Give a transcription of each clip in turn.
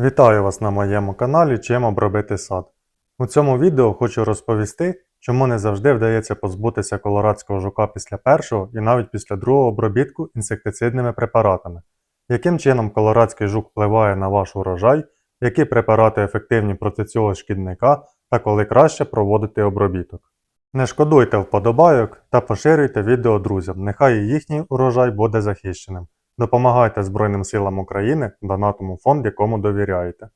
Вітаю вас на моєму каналі Чим обробити сад. У цьому відео хочу розповісти, чому не завжди вдається позбутися колорадського жука після першого і навіть після другого обробітку інсектицидними препаратами, яким чином колорадський жук впливає на ваш урожай, які препарати ефективні проти цього шкідника та коли краще проводити обробіток. Не шкодуйте вподобайок та поширюйте відео друзям, нехай і їхній урожай буде захищеним. Допомагайте Збройним силам України, донатом у фонд, якому довіряєте.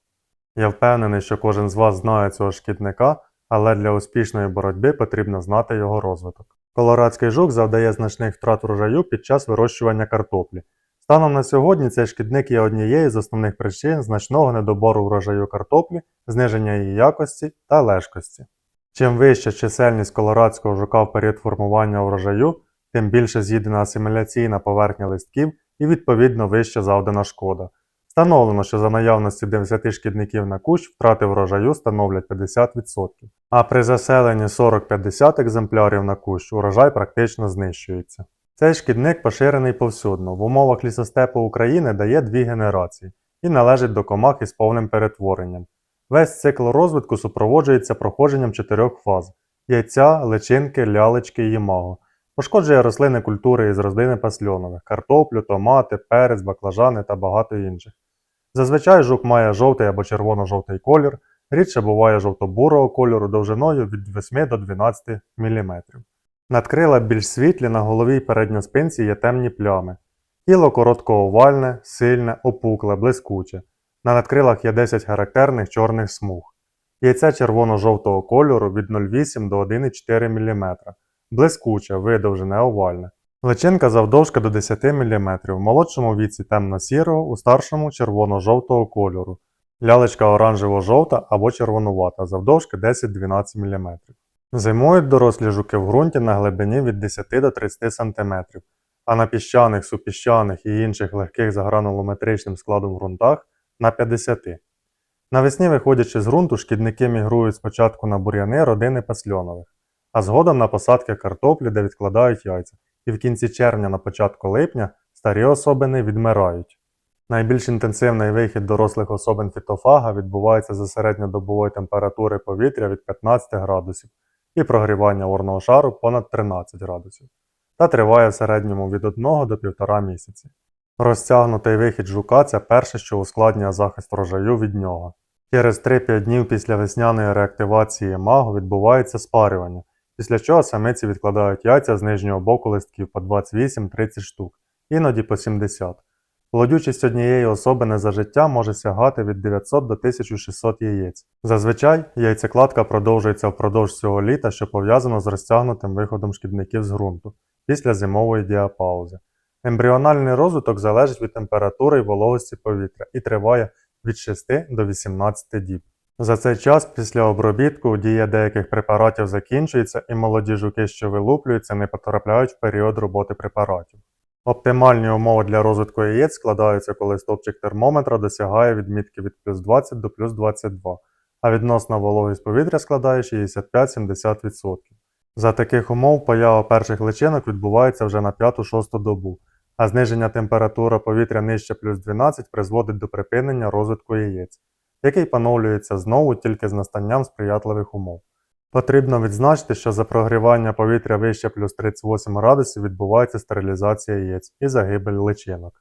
Я впевнений, що кожен з вас знає цього шкідника, але для успішної боротьби потрібно знати його розвиток. Колорадський жук завдає значних втрат врожаю під час вирощування картоплі. Станом на сьогодні цей шкідник є однією з основних причин значного недобору врожаю картоплі, зниження її якості та лежкості. Чим вища чисельність колорадського жука в період формування врожаю, тим більше з'їдена асиміляційна поверхня листків і відповідно вища завдана шкода. Встановлено, що за наявності 10 шкідників на кущ втрати врожаю становлять 50%, а при заселенні 40-50 екземплярів на кущ урожай практично знищується. Цей шкідник поширений повсюдно. В умовах лісостепу України дає дві генерації і належить до комах із повним перетворенням. Весь цикл розвитку супроводжується проходженням чотирьох фаз яйця, личинки, лялечки і імаго. Пошкоджує рослини культури із рослини пасльонових, картоплю, томати, перець, баклажани та багато інших. Зазвичай жук має жовтий або червоно-жовтий колір, рідше буває жовто-бурого кольору довжиною від 8 до 12 мм. Надкрила більш світлі, на голові й передньоспинці є темні плями. Тіло короткоовальне, сильне, опукле, блискуче. На надкрилах є 10 характерних чорних смуг. Яйце червоно-жовтого кольору від 0,8 до 1,4 мм блискуче, видовжене, овальне. Личинка завдовжки до 10 мм, в молодшому віці темно-сірого, у старшому червоно-жовтого кольору. Лялечка оранжево-жовта або червонувата, завдовжки 10-12 мм. Зимують дорослі жуки в ґрунті на глибині від 10 до 30 см, а на піщаних, супіщаних і інших легких за гранулометричним складом ґрунтах на 50. Навесні, виходячи з ґрунту, шкідники мігрують спочатку на бур'яни родини пасльонових а згодом на посадки картоплі, де відкладають яйця, і в кінці червня на початку липня старі особини відмирають. Найбільш інтенсивний вихід дорослих особин фітофага відбувається за середньодобової температури повітря від 15 градусів і прогрівання орного шару понад 13 градусів, та триває в середньому від 1 до 1,5 місяці. Розтягнутий вихід жука це перше, що ускладнює захист врожаю від нього. Через 3-5 днів після весняної реактивації магу відбувається спарювання, після чого самиці відкладають яйця з нижнього боку листків по 28-30 штук, іноді по 70. Плодючість однієї особини за життя може сягати від 900 до 1600 яєць. Зазвичай яйцекладка продовжується впродовж цього літа, що пов'язано з розтягнутим виходом шкідників з ґрунту після зимової діапаузи. Ембріональний розвиток залежить від температури і вологості повітря і триває від 6 до 18 діб. За цей час після обробітку дія деяких препаратів закінчується і молоді жуки, що вилуплюються, не потрапляють в період роботи препаратів. Оптимальні умови для розвитку яєць складаються, коли стопчик термометра досягає відмітки від плюс 20 до плюс 22, а відносна вологість повітря складає 65-70%. За таких умов поява перших личинок відбувається вже на 5-6 добу, а зниження температури повітря нижче плюс 12 призводить до припинення розвитку яєць який поновлюється знову тільки з настанням сприятливих умов. Потрібно відзначити, що за прогрівання повітря вище плюс 38 градусів відбувається стерилізація яєць і загибель личинок.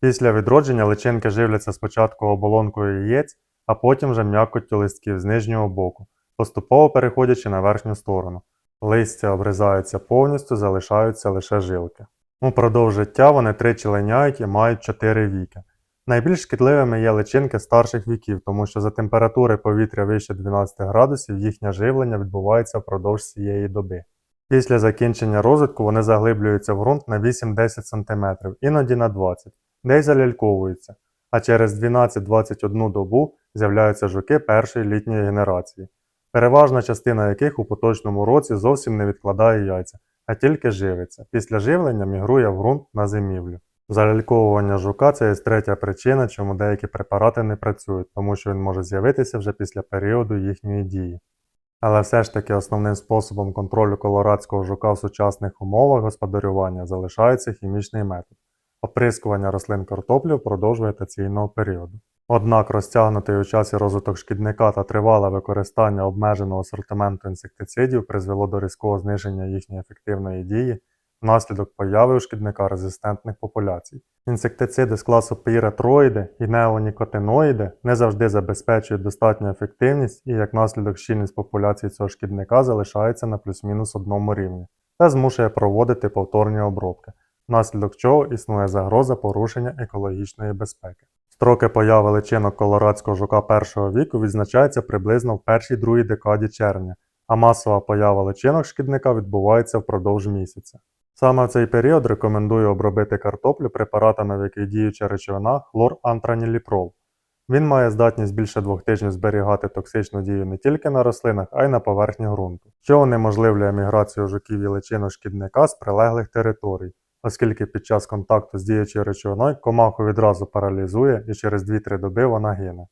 Після відродження личинки живляться спочатку оболонкою яєць, а потім вже м'якоттю листків з нижнього боку, поступово переходячи на верхню сторону. Листя обрізаються повністю, залишаються лише жилки. Упродовж життя вони тричі линяють і мають 4 віки. Найбільш шкідливими є личинки старших віків, тому що за температури повітря вище 12 градусів їхнє живлення відбувається впродовж цієї доби. Після закінчення розвитку вони заглиблюються в ґрунт на 8-10 см, іноді на 20 де й заляльковуються, а через 12-21 добу з'являються жуки першої літньої генерації, переважна частина яких у поточному році зовсім не відкладає яйця, а тільки живиться. Після живлення мігрує в ґрунт на зимівлю. Заляльковування жука це є третя причина, чому деякі препарати не працюють, тому що він може з'явитися вже після періоду їхньої дії. Але все ж таки основним способом контролю колорадського жука в сучасних умовах господарювання залишається хімічний метод, оприскування рослин картоплі впродовж вегетаційного періоду. Однак розтягнутий у часі розвиток шкідника та тривале використання обмеженого асортименту інсектицидів призвело до різкого зниження їхньої ефективної дії внаслідок появи у шкідника резистентних популяцій. Інсектициди з класу піретроїди і неонікотиноїди не завжди забезпечують достатню ефективність і як наслідок щільність популяції цього шкідника залишається на плюс-мінус одному рівні та змушує проводити повторні обробки, внаслідок чого існує загроза порушення екологічної безпеки. Строки появи личинок колорадського жука першого віку відзначаються приблизно в першій-другій декаді червня, а масова поява личинок шкідника відбувається впродовж місяця. Саме в цей період рекомендую обробити картоплю препаратами, в яких діюча речовина хлорантраніліпрол. Він має здатність більше двох тижнів зберігати токсичну дію не тільки на рослинах, а й на поверхні ґрунту, що унеможливлює міграцію жуків і личинок шкідника з прилеглих територій, оскільки під час контакту з діючою речовиною комаху відразу паралізує і через 2-3 доби вона гине.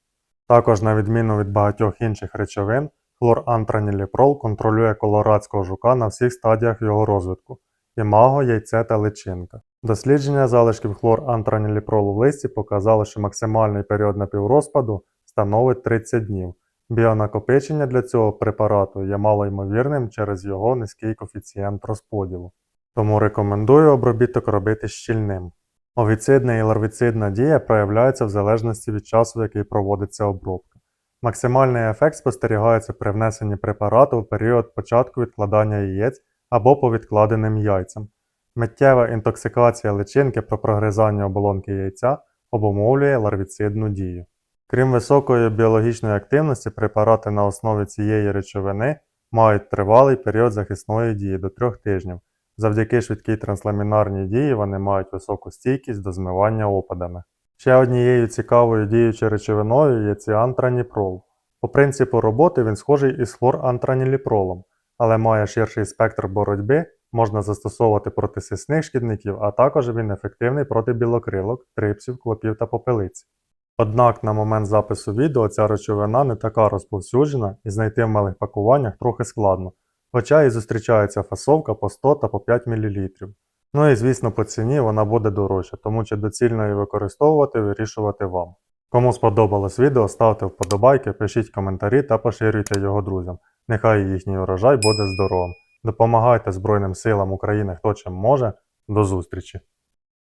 Також, на відміну від багатьох інших речовин, хлорантраніліпрол контролює колорадського жука на всіх стадіях його розвитку імаго, яйце та личинка. Дослідження залишків хлорантраніліпролу в листі показало, що максимальний період напіврозпаду становить 30 днів. Біонакопичення для цього препарату є малоймовірним через його низький коефіцієнт розподілу. Тому рекомендую обробіток робити щільним. Овіцидна і ларвіцидна дія проявляються в залежності від часу, в який проводиться обробка. Максимальний ефект спостерігається при внесенні препарату в період початку відкладання яєць або по відкладеним яйцям. Миттєва інтоксикація личинки про прогризання оболонки яйця обумовлює ларвіцидну дію. Крім високої біологічної активності, препарати на основі цієї речовини мають тривалий період захисної дії до 3 тижнів. Завдяки швидкій трансламінарній дії вони мають високу стійкість до змивання опадами. Ще однією цікавою діючою речовиною є ціантраніпрол. По принципу роботи він схожий із хлорантраніліпролом, але має ширший спектр боротьби, можна застосовувати проти сисних шкідників, а також він ефективний проти білокрилок, трипсів, клопів та попелиць. Однак на момент запису відео ця речовина не така розповсюджена і знайти в малих пакуваннях трохи складно, хоча і зустрічається фасовка по 100 та по 5 мл. Ну і звісно по ціні вона буде дорожча, тому чи доцільно її використовувати вирішувати вам. Кому сподобалось відео, ставте вподобайки, пишіть коментарі та поширюйте його друзям. Нехай їхній урожай буде здоровим. Допомагайте Збройним силам України хто чим може. До зустрічі!